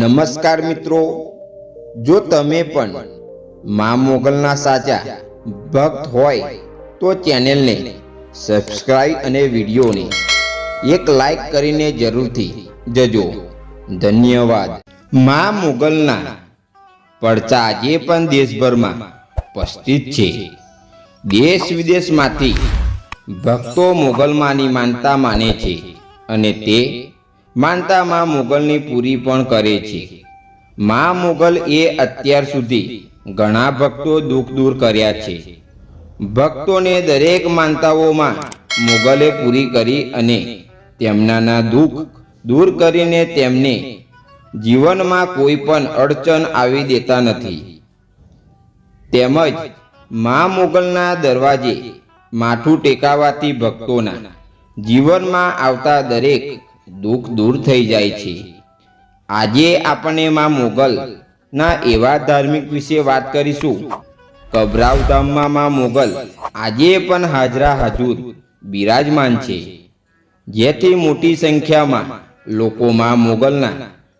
નમસ્કાર મિત્રો. જો તમે પણ મા મોગલના સાચા ભક્ત હોય, તો ચેનલને સબસ્ક્રાઈબ અને વિડીયોને એક લાઈક કરીને જરૂરથી જજો. ધન્યવાદ. મા મોગલના પડચા આજે પણ દેશભરમાં ઉપસ્થિત છે. દેશ વિદેશમાંથી ભક્તો મોગલમાંની માનતા માને છે અને તે માનતા માં મુગલની પૂરી પણ કરે છે. મા મુગલ એ અત્યાર સુધી ઘણા ભક્તો દુઃખ દૂર કર્યા છે. ભક્તોને દરેક માનતાઓમાં મુગલે પૂરી કરી અને તેમનાના દુઃખ દૂર કરીને તેમને જીવનમાં કોઈ પણ અડચણ આવી દેતા નથી. તેમજ મા મુગલના દરવાજે માથું ટેકાવાથી ભક્તોના જીવનમાં આવતા દરેક દુઃખ દૂર થઈ જાય છે. આજે આપણે માં મોગલ ના એવા ધાર્મિક વિશે વાત કરીશું. કબરાવમાં મોગલ આજે પણ હાજરા હાજુર બિરાજમાન છે. જેથી મોટી સંખ્યામાં લોકો માં મોગલના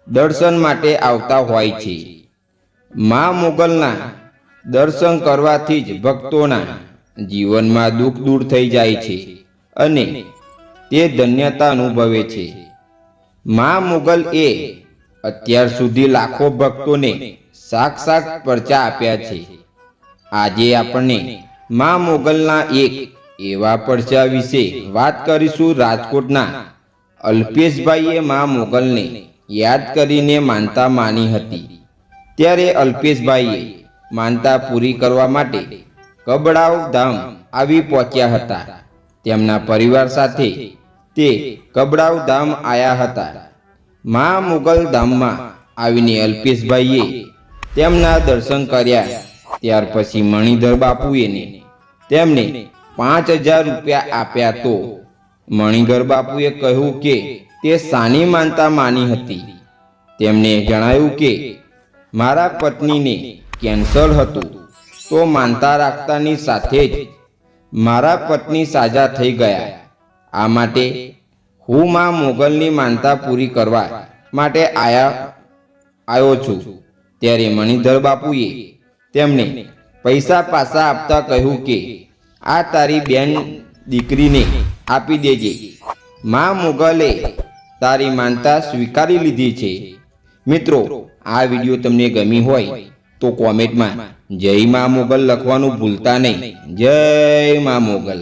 દર્શન માટે આવતા હોય છે. માં મોગલના દર્શન કરવાથી જ ભક્તોના જીવનમાં દુઃખ દૂર થઈ જાય છે. અને તે ધન્યતા અનુભવે છે. મા મુગલ એ અત્યાર સુધી લાખો ભક્તોને સાક્ષાત પરચા આપ્યા છે. આજે આપણને મા મોગલના એક એવા પરચા વિશે વાત કરીશું રાજકોટના. અલ્પેશભાઈએ મા મોગલને યાદ કરીને માનતા માની હતી. ત્યારે અલ્પેશભાઈએ માનતા પૂરી કરવા માટે કબડાવ ધામ આવી પહોંચ્યા હતા. તેમના પરિવાર સાથે તે કબડાવ ધામ આવ્યા હતા. મા મુગલ ધામમાં આવીને અલ્પેશભાઈએ તેમના દર્શન કર્યા. ત્યાર પછી મણિધર બાપુએ તેમને પાંચ હજાર રૂપિયા આપ્યા તો મણિધર બાપુએ કહ્યું કે તે સાની માનતા માની હતી. તેમણે જણાવ્યું કે મારા પત્નીને કેન્સર હતું, તો માનતા રાખતાની સાથે જ મારા પત્ની સાજા થઈ ગયા. આ માટે હું માં મોગલની માનતા પૂરી કરવા માટે આયા, આવ્યો છું. ત્યારે મણિધર બાપુએ તેમને પૈસા પાછા આપતા કહ્યું કે, આ તારી બેન દીકરીને આપી દેજે. માં મોગલે તારી માનતા સ્વીકારી લીધી છે. મિત્રો, આ વીડિયો તમને ગમી હોય તો કોમેન્ટમાં જય મા મોગલ લખવાનું ભૂલતા નહીં. જય મા મોગલ.